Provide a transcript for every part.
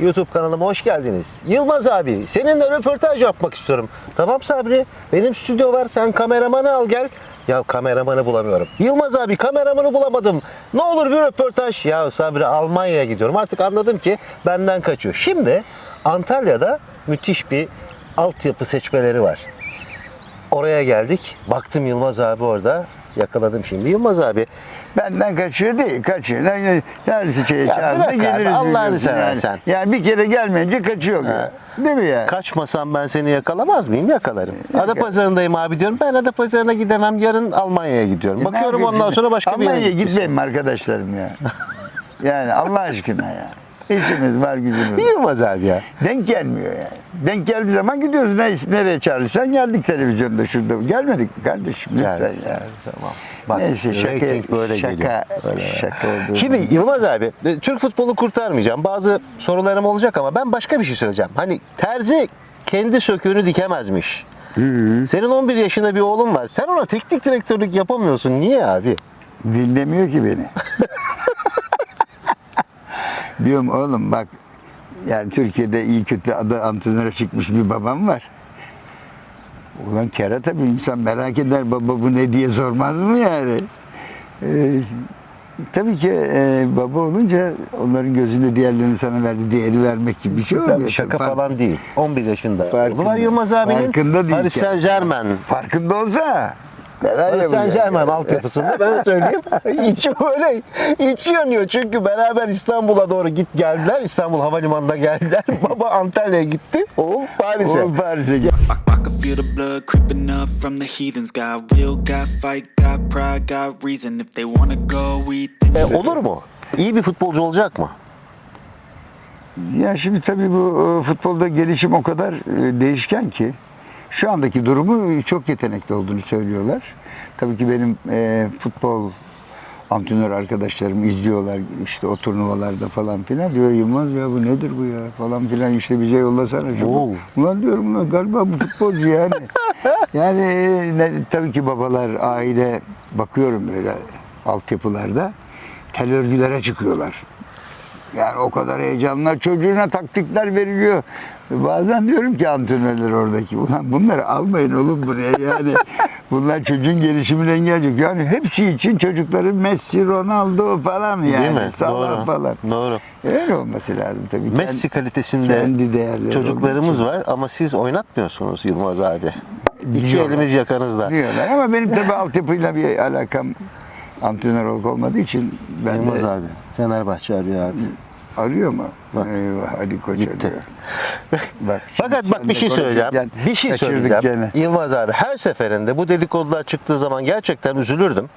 YouTube kanalıma hoş geldiniz. Yılmaz abi, seninle röportaj yapmak istiyorum. Tamam Sabri, benim stüdyo var, sen kameramanı al gel. Ya kameramanı bulamıyorum. Yılmaz abi kameramanı bulamadım. Ne olur bir röportaj. Ya Sabri Almanya'ya gidiyorum. Artık anladım ki benden kaçıyor. Şimdi Antalya'da müthiş bir altyapı seçmeleri var. Oraya geldik. Baktım Yılmaz abi orada. Yakaladım şimdi. Yılmaz abi Benden kaçıyor değil, kaçıyor. Yani her şeye çağırdı bırak abi, geliriz. Allah'ını biliyorsun seversen. Yani. yani bir kere gelmeyince kaçıyor. ya. Değil mi ya? Kaçmasam ben seni yakalamaz mıyım? Yakalarım. Adapazarı'ndayım abi diyorum. Ben Adapazarı'na gidemem. Yarın Almanya'ya gidiyorum. E, Bakıyorum ondan sonra başka bir yere Almanya'ya gitmeyeyim arkadaşlarım ya. yani Allah aşkına ya. İşimiz var gücümüz var. Yılmaz abi ya. Denk gelmiyor yani. Denk geldiği zaman gidiyoruz. Ne, nereye çağırırsan geldik televizyonda şurada. Gelmedik mi kardeşim lütfen Geldi. ya. Tamam. Bak, Neyse şaka, rating böyle şaka, geliyor. Böyle. şaka oldu. Şimdi Yılmaz abi, e, Türk futbolu kurtarmayacağım. Bazı sorularım olacak ama ben başka bir şey söyleyeceğim. Hani terzi kendi söküğünü dikemezmiş. Senin 11 yaşında bir oğlun var. Sen ona teknik direktörlük yapamıyorsun. Niye abi? Dinlemiyor ki beni. Diyorum oğlum bak yani Türkiye'de iyi kötü adı antrenöre çıkmış bir babam var. Ulan kere tabii insan merak eder baba bu ne diye sormaz mı yani? Ee, tabii ki e, baba olunca onların gözünde diğerlerinin sana verdiği değeri vermek gibi bir şey olmuyor. Tabii şaka Fark- falan değil. 11 yaşında. Farkında. Var Yılmaz abinin. Farkında değil Paris. Saint Germain. Farkında olsa neler Saint Germain altyapısında ben söyleyeyim. içi böyle içi yanıyor çünkü beraber İstanbul'a doğru git geldiler. İstanbul Havalimanı'nda geldiler. Baba Antalya'ya gitti. Oğul Paris'e. Oğlum Paris'e gel. I, I can feel the blood creeping up from the heathens. Got will, got fight, got pride, got reason. If they wanna go, we think. E, olur mu? İyi bir futbolcu olacak mı? Ya şimdi tabii bu e, futbolda gelişim o kadar e, değişken ki şu andaki durumu çok yetenekli olduğunu söylüyorlar. Tabii ki benim e, futbol antrenör arkadaşlarım izliyorlar işte o turnuvalarda falan filan diyor Yılmaz ya bu nedir bu ya falan filan işte bize yollasana şu. Oo. Ulan diyorum ulan galiba bu futbolcu yani. yani e, ne, tabii ki babalar aile bakıyorum böyle altyapılarda tel örgülere çıkıyorlar. Yani o kadar heyecanlar çocuğuna taktikler veriliyor. Bazen diyorum ki antrenörler oradaki ulan bunları almayın oğlum buraya yani. Bunlar çocuğun gelişimini engelleyecek. Yani hepsi için çocukların Messi, Ronaldo falan yani. Değil mi? Salah Doğru. falan. Doğru. Öyle olması lazım tabii. Messi kalitesinde kendi değerleri çocuklarımız var ama siz oynatmıyorsunuz Yılmaz abi. İki Diyorlar. elimiz yakanızda. diyorlar. Ama benim tabii altyapıyla bir alakam antrenör olmadığı için ben Yılmaz de abi. Fenerbahçe arıyor abi. arıyor mu? Bak. Eyvah Ali Koç Gitti. arıyor. Bak, Fakat bak bir şey sen de söyleyeceğim. konuşurken Bir şey söyleyeceğim. gene. Yılmaz abi her seferinde bu dedikodular çıktığı zaman gerçekten üzülürdüm.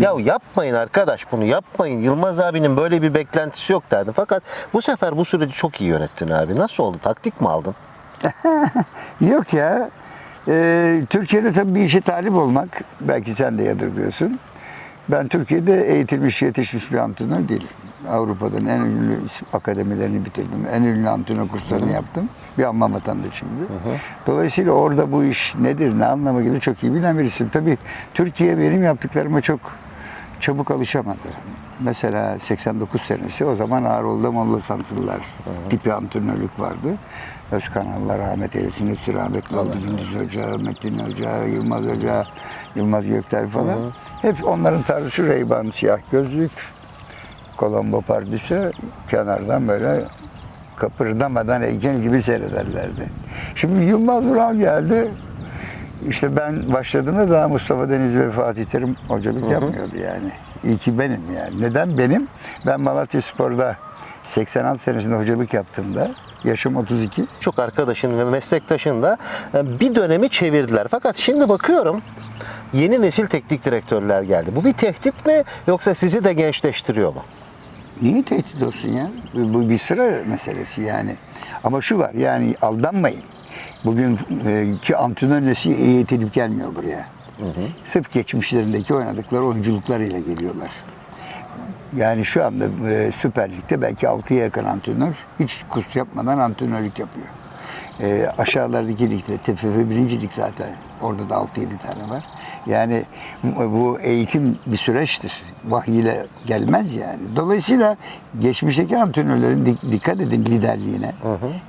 Ya yapmayın arkadaş bunu yapmayın. Yılmaz abinin böyle bir beklentisi yok derdim. Fakat bu sefer bu süreci çok iyi yönettin abi. Nasıl oldu? Taktik mi aldın? Yok ya. Ee, Türkiye'de tabii bir işe talip olmak, belki sen de yadırgıyorsun. Ben Türkiye'de eğitilmiş, yetişmiş bir antrenör değilim. Avrupa'dan en ünlü akademilerini bitirdim. En ünlü antrenör kurslarını yaptım. Bir Alman vatandaşıyımdı. Dolayısıyla orada bu iş nedir, ne anlama gelir çok iyi bilen birisiyim. Tabii Türkiye benim yaptıklarıma çok çabuk alışamadı. Mesela 89 senesi o zaman Ağrıoğlu'da Molla Sansılılar tipi antrenörlük vardı. Özkan Allah rahmet eylesin. Hepsi rahmetli oldu. Gündüz Hoca, Metin Hoca, Yılmaz Hoca, Yılmaz Gökler falan. Hep onların tarzı şu Reyban siyah gözlük, Colombo pardüsü kenardan böyle kıpırdamadan heykel gibi seyrederlerdi. Şimdi Yılmaz Vural geldi. İşte ben başladığımda daha Mustafa Deniz ve Fatih Terim hocalık yapmıyordu yani. İyi ki benim yani. Neden benim? Ben Malatya Spor'da 86 senesinde hocalık yaptığımda yaşım 32. Çok arkadaşın ve meslektaşın da e, bir dönemi çevirdiler. Fakat şimdi bakıyorum yeni nesil teknik direktörler geldi. Bu bir tehdit mi yoksa sizi de gençleştiriyor mu? Niye tehdit olsun ya? Bu bu bir sıra meselesi yani. Ama şu var yani aldanmayın. Bugün e, antrenör nesli eğitilip gelmiyor buraya. Sırf geçmişlerindeki oynadıkları oyunculuklarıyla geliyorlar. Yani şu anda e, Süper Lig'de belki 6'ya yakın antrenör hiç kurs yapmadan antrenörlük yapıyor. E, aşağılardaki ligde TFF birincilik zaten. Orada da 6-7 tane var. Yani bu eğitim bir süreçtir. Vahiy ile gelmez yani. Dolayısıyla geçmişteki antrenörlerin dik- dikkat edin liderliğine.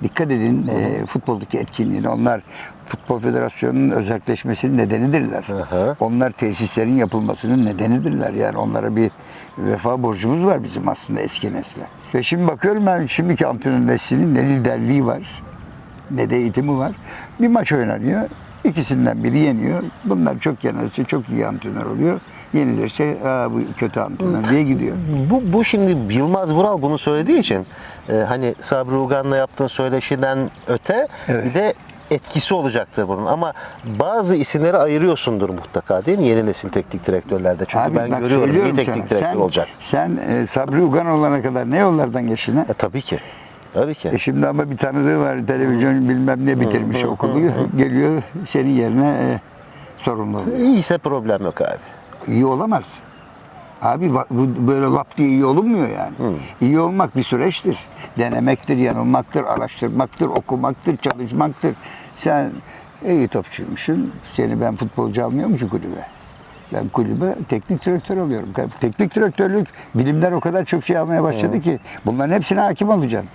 Dikkat edin e, futboldaki etkinliğine. Onlar Futbol Federasyonu'nun özelleşmesinin nedenidirler. hı. Onlar tesislerin yapılmasının nedenidirler. Yani onlara bir vefa borcumuz var bizim aslında eski nesle. Ve şimdi bakıyorum ben şimdiki antrenör neslinin ne liderliği var ne de eğitimi var. Bir maç oynanıyor. İkisinden biri yeniyor. Bunlar çok yenilirse çok iyi antrenör oluyor. Yenilirse Aa, bu kötü antrenör diye gidiyor. Bu, bu şimdi Yılmaz Vural bunu söylediği için e, hani Sabri Ugan'la yaptığın söyleşiden öte Evet. bir de etkisi olacaktır bunun. Ama bazı isimleri ayırıyorsundur mutlaka değil mi? Yeni nesil teknik direktörlerde. Çünkü Abi ben bak görüyorum iyi teknik sana, direktör sen, olacak. Sen e, Sabri Ugan olana kadar ne yollardan geçtin? E, tabii ki. Tabii ki. E şimdi ama bir tanıdığı var. Televizyon bilmem ne bitirmiş okulu. Geliyor senin yerine e, sorumlu oluyor. İyiyse problem yok abi. İyi olamaz. Abi bak, bu böyle lap diye iyi olunmuyor yani. İyi olmak bir süreçtir. Denemektir, yanılmaktır, araştırmaktır, okumaktır, çalışmaktır. Sen iyi topçuymuşsun. Seni ben futbolcu almıyorum ki kulübe. Ben kulübe teknik direktör alıyorum. Teknik direktörlük bilimler o kadar çok şey almaya başladı ki bunların hepsine hakim olacaksın.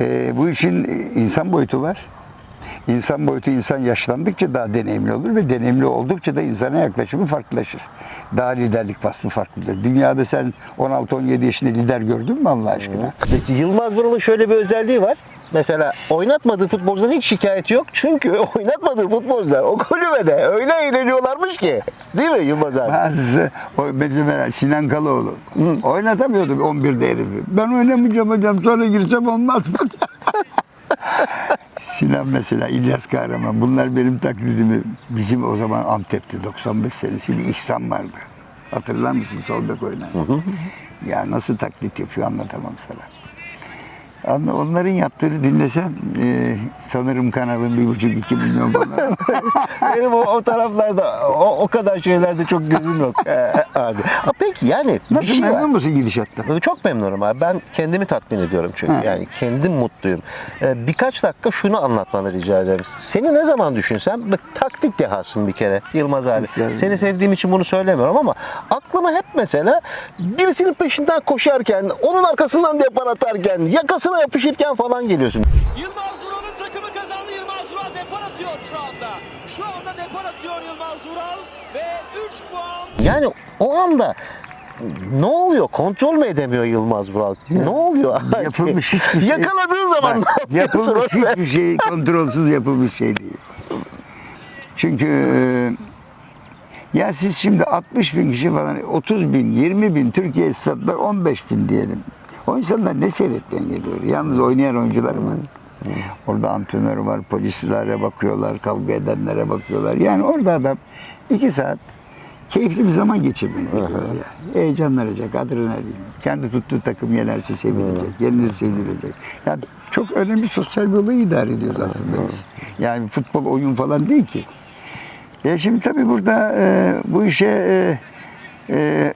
Ee, bu işin insan boyutu var. İnsan boyutu insan yaşlandıkça daha deneyimli olur ve deneyimli oldukça da insana yaklaşımı farklılaşır. Daha liderlik vasfı farklıdır. Dünyada sen 16-17 yaşında lider gördün mü Allah aşkına? Peki Yılmaz Vural'ın şöyle bir özelliği var. Mesela oynatmadığı futbolcudan hiç şikayeti yok. Çünkü oynatmadığı futbolcular o kulübede öyle eğleniyorlarmış ki. Değil mi Yılmaz abi? Bazısı o mesela Sinan Kalaoğlu oynatamıyordu 11'de herifi. Ben oynamayacağım hocam sonra girsem olmaz mı? Sinan mesela İlyas Kahraman bunlar benim taklidimi bizim o zaman Antep'te 95 senesi bir İhsan vardı. Hatırlar mısın sol bek oynayan? Ya nasıl taklit yapıyor anlatamam sana. Onların yaptığını dinlesen e, sanırım kanalın bir buçuk iki milyon falan. Benim o, o taraflarda o, o kadar şeylerde çok gözüm yok ee, abi. Ha, Peki yani bir Nasıl şey var. memnun musun gidişattan? Çok memnunum abi. Ben kendimi tatmin ediyorum çünkü. Yani kendim mutluyum. Ee, birkaç dakika şunu anlatmanı rica ederim. Seni ne zaman düşünsem bak, taktik dehasın bir kere Yılmaz abi. Seni sevdiğim için bunu söylemiyorum ama aklıma hep mesela birisinin peşinden koşarken, onun arkasından depar atarken, yakasına yapışırken falan geliyorsun. Yılmaz Vural'ın takımı kazandı. Yılmaz Vural depar atıyor şu anda. Şu anda depar atıyor Yılmaz Vural ve 3 puan Yani o anda ne oluyor? Kontrol mü edemiyor Yılmaz Vural? Ne oluyor? Yapılmış hiçbir şey. Yakaladığın zaman Bak, ne yapılmış hiçbir şey kontrolsüz yapılmış şey değil. Çünkü e, ya siz şimdi 60 bin kişi falan 30 bin, 20 bin Türkiye statlar 15 bin diyelim. O insanlar ne seyretmeye geliyor? Yalnız oynayan oyuncular var. Orada antrenör var, polislere bakıyorlar, kavga edenlere bakıyorlar. Yani orada adam iki saat keyifli bir zaman geçirmeye geliyor ya. Heyecanlanacak, adrenalin. Kendi tuttuğu takım yenerse sevinecek, yenilirse sevinecek. Yani çok önemli sosyal bir olayı idare ediyoruz aslında biz. Yani futbol oyun falan değil ki. E şimdi tabii burada e, bu işe e, e,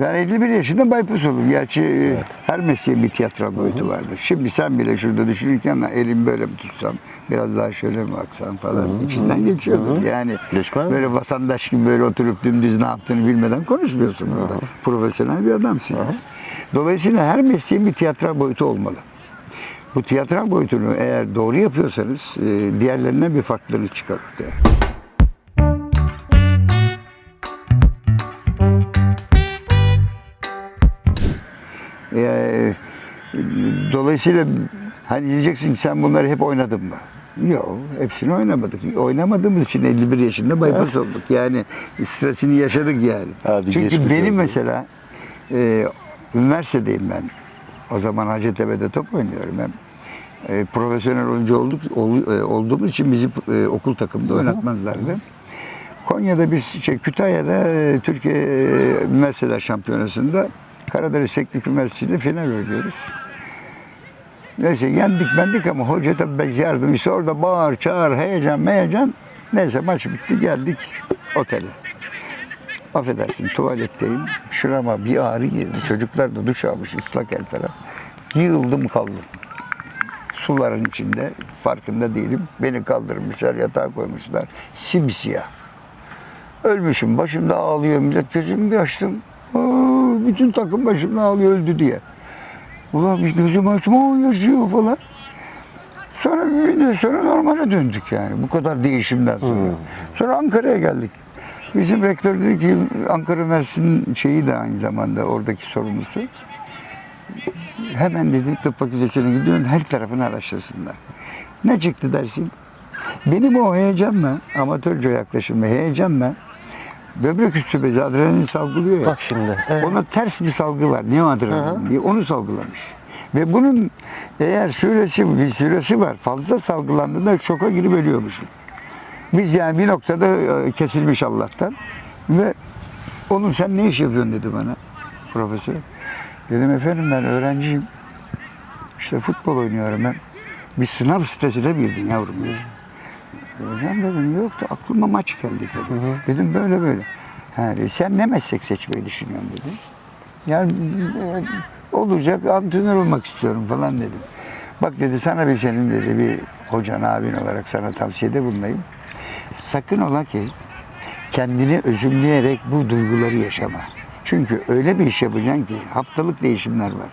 ben 51 yaşında bypass oldum. Gerçi e, her mesleğin bir tiyatral boyutu vardır. Şimdi sen bile şurada düşünürken "Lan elim böyle mi tutsam, biraz daha şöyle mi baksam falan içinden geçiyordur. Yani Geçmez böyle vatandaş gibi böyle oturup dümdüz ne yaptığını bilmeden konuşmuyorsun burada. Profesyonel bir adamsın. Dolayısıyla her mesleğin bir tiyatral boyutu olmalı. Bu tiyatral boyutunu eğer doğru yapıyorsanız e, diğerlerinden bir farklılık çıkar ortaya. Ee, dolayısıyla hani diyeceksin ki sen bunları hep oynadın mı? Yok, hepsini oynamadık. Oynamadığımız için 51 yaşında bypass olduk. Yani stresini yaşadık yani. Abi Çünkü benim mesela e, üniversitedeyim ben. O zaman Hacettepe'de top oynuyorum hem. E, profesyonel oyuncu olduk, ol- e, olduğumuz için bizi e, okul takımında oynatmazlardı. Konya'da biz şey, Kütahya'da e, Türkiye e, Üniversiteler Şampiyonası'nda Karadeniz Teknik Üniversitesi'nde final oynuyoruz. Neyse yendik bendik ama hoca tabii ben yardımcısı orada bağır çağır heyecan meyecan. Neyse maç bitti geldik otele. Affedersin tuvaletteyim. Şurama bir ağrı girdi. Çocuklar da duş almış ıslak her taraf. Yığıldım kaldım. suların içinde farkında değilim. Beni kaldırmışlar, yatağa koymuşlar. Simsiyah. Ölmüşüm. Başımda ağlıyor millet. Gözümü bir açtım. Bütün takım başımda ağlıyor öldü diye. Ulan bir gözümü açtım. O yaşıyor falan. Sonra bir müddet sonra normale döndük yani. Bu kadar değişimden sonra. Sonra Ankara'ya geldik. Bizim rektör dedi ki Ankara Üniversitesi'nin şeyi de aynı zamanda oradaki sorumlusu. Hemen dedi tıp fakültesine gidiyorsun her tarafını araştırsınlar. Ne çıktı dersin? Benim o heyecanla, amatörce yaklaşımla heyecanla böbrek üstü bezi adrenalin salgılıyor ya. Bak şimdi. Evet. Ona ters bir salgı var. Neoadrenalin diye. Onu salgılamış. Ve bunun eğer süresi, bir süresi var. Fazla salgılandığında şoka girip ölüyormuşum. Biz yani bir noktada e, kesilmiş Allah'tan. Ve oğlum sen ne iş yapıyorsun dedi bana profesör. Dedim efendim ben öğrenciyim. İşte futbol oynuyorum ben. Bir sınav stresine girdin yavrum dedi. Hocam dedim yok da aklıma maç geldi tabii. Dedim böyle böyle. Ha, dedi, sen ne meslek seçmeyi düşünüyorsun dedi. Yani e, olacak antrenör olmak istiyorum falan dedim. Bak dedi sana bir senin dedi bir hocan abin olarak sana tavsiyede bulunayım. Sakın ola ki kendini özümleyerek bu duyguları yaşama. Çünkü öyle bir iş yapacaksın ki haftalık değişimler var.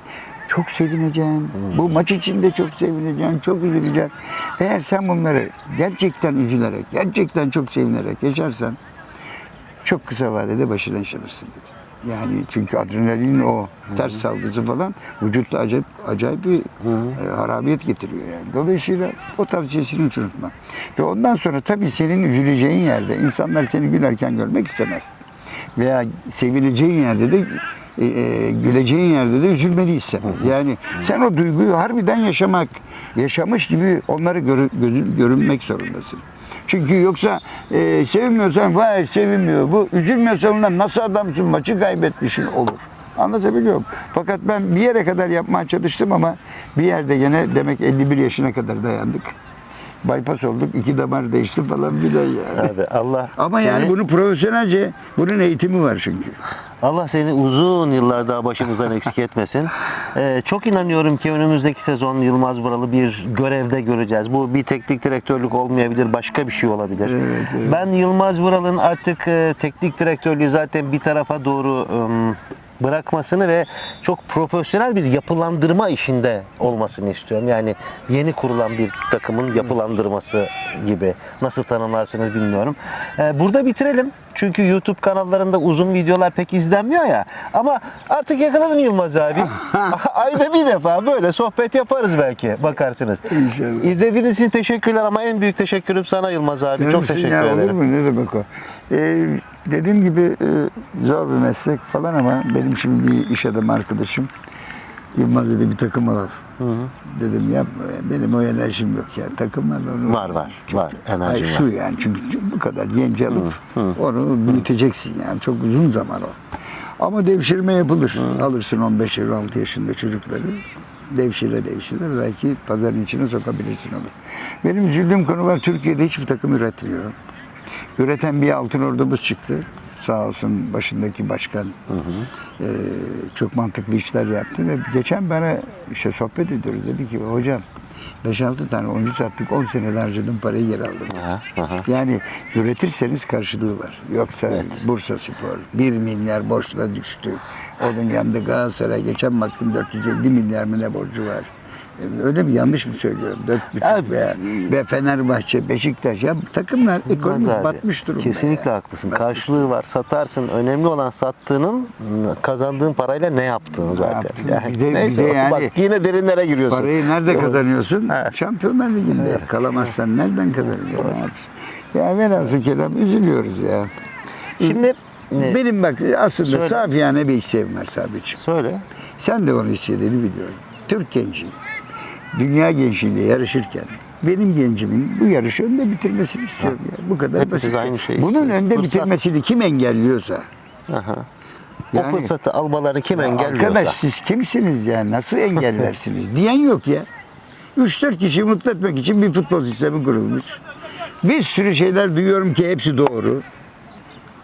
Çok sevineceksin. Bu maç içinde çok sevineceksin. Çok üzüleceksin. Eğer sen bunları gerçekten üzülerek, gerçekten çok sevinerek yaşarsan çok kısa vadede başarılı yaşarsın dedi. Yani çünkü adrenalin o ters salgısı falan vücutta acayip acayip bir e, harabiyet getiriyor yani. Dolayısıyla o tavsiyesini hiç unutma. Ve ondan sonra tabii senin üzüleceğin yerde insanlar seni gülerken görmek istemez. Veya sevineceğin yerde de e, e, güleceğin yerde de üzülmeni. Yani sen o duyguyu harbiden yaşamak, yaşamış gibi onları görü- gözü- görünmek zorundasın. Çünkü yoksa e, sevinmiyorsan vay sevinmiyor. Bu üzülmüyorsan ulan nasıl adamsın maçı kaybetmişsin olur. Anlatabiliyor muyum? Fakat ben bir yere kadar yapmaya çalıştım ama bir yerde gene demek 51 yaşına kadar dayandık. Bypass olduk, iki damar değişti falan bir de yani. Abi Allah Ama yani seni- bunu profesyonelce, bunun eğitimi var çünkü. Allah seni uzun yıllar daha başımızdan eksik etmesin. Ee, çok inanıyorum ki önümüzdeki sezon Yılmaz Vural'ı bir görevde göreceğiz. Bu bir teknik direktörlük olmayabilir, başka bir şey olabilir. Ben Yılmaz Vural'ın artık e, teknik direktörlüğü zaten bir tarafa doğru ım, bırakmasını ve çok profesyonel bir yapılandırma işinde olmasını istiyorum. Yani yeni kurulan bir takımın yapılandırması gibi. Nasıl tanımlarsınız bilmiyorum. Ee, burada bitirelim. Çünkü YouTube kanallarında uzun videolar pek izlenmiyor ya. Ama artık yakaladım Yılmaz abi. Ayda bir defa böyle sohbet yaparız belki. Bakarsınız. İnşallah. İzlediğiniz için teşekkürler ama en büyük teşekkürüm sana Yılmaz abi. Çok Görürsün teşekkür ya, ederim. Olur mu? Ne demek o? Ee, dediğim gibi e, zor bir meslek falan ama benim şimdi bir iş adamı arkadaşım Yılmaz dedi bir takım alalım. Dedim yapma ya, benim o enerjim yok ya. Takım al onu. Var var var enerjim Hayır, var. şu yani çünkü bu kadar genç alıp onu büyüteceksin yani çok uzun zaman o. Ama devşirme yapılır. Alırsın 15-16 yaşında çocukları. Devşire devşire belki pazarın içine sokabilirsin onu. Benim üzüldüğüm konu var Türkiye'de hiçbir takım üretmiyor. Üreten bir altın ordumuz çıktı. Sağ olsun başındaki başkan eee, çok mantıklı işler yaptı ve geçen bana işte sohbet ediyoruz dedi ki hocam 5-6 tane oyuncu sattık 10 senede harcadığım parayı geri aldım. Aha, aha. Yani üretirseniz karşılığı var. Yoksa Bursa Spor 1 milyar borçla düştü. Onun yanında Galatasaray geçen baktım 450 milyar mı ne borcu var. E, Öyle mi yanlış mı söylüyorum? Dört buçuk veya, ve Fenerbahçe, Beşiktaş ya takımlar ekonomik abi, batmış durumda. Kesinlikle ya. haklısın. Karşılığı var. Satarsın. Önemli olan sattığının kazandığın parayla ne yaptığın zaten. yaptın? Yani Bir de- bir neyse, de yani- bak yine derinlere giriyorsun. Parayı nerede kazanıyorsun? Evet. Şampiyonlar Ligi'nde. Kalamazsan nereden kazanıyorsun? Ya velhasıl kelam üzülüyoruz ya. Şimdi ne? Benim bak aslında Söyle. safiyane bir isteğim var Sabri'ciğim. söyle. Sen de onu istediğini biliyorum. Türk genci, dünya gençliğiyle yarışırken benim gencimin bu yarışı önde bitirmesini istiyorum ya. Bu kadar Hepimiz basit. aynı şeyi Bunun istiyoruz. önde Fırsat. bitirmesini kim engelliyorsa. Aha. Yani- o fırsatı almaları kim engelliyorsa. Arkadaş siz kimsiniz ya? Nasıl engellersiniz? Diyen yok ya. 3-4 kişiyi mutlu etmek için bir futbol sistemi kurulmuş. Bir sürü şeyler duyuyorum ki hepsi doğru.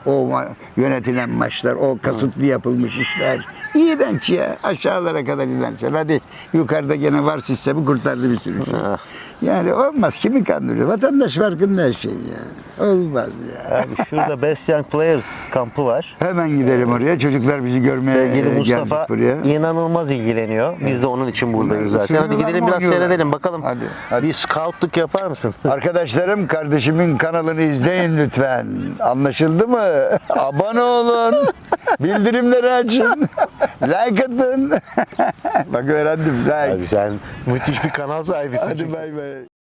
O yönetilen maçlar, o kasıtlı yapılmış işler. İğrenç ya. Aşağılara kadar inersen. Hadi yukarıda gene var sistemi kurtardı bir sürü şey. Yani olmaz. Kimi kandırıyor? Vatandaş farkında her şey ya. Olmaz ya. Abi şurada Best Young Players kampı var. Hemen gidelim oraya. Çocuklar bizi görmeye Sevgili e, Mustafa geldik buraya. inanılmaz ilgileniyor. Biz de onun için buradayız zaten. Hadi gidelim biraz seyredelim bakalım. Hadi, hadi. Bir scoutluk yapar mısın? Arkadaşlarım kardeşimin kanalını izleyin lütfen. Anlaşıldı mı? Abone olun. Bildirimleri açın. like atın. Bak öğrendim. Like. Abi sen müthiş bir kanal sahibisin. Hadi bay bay.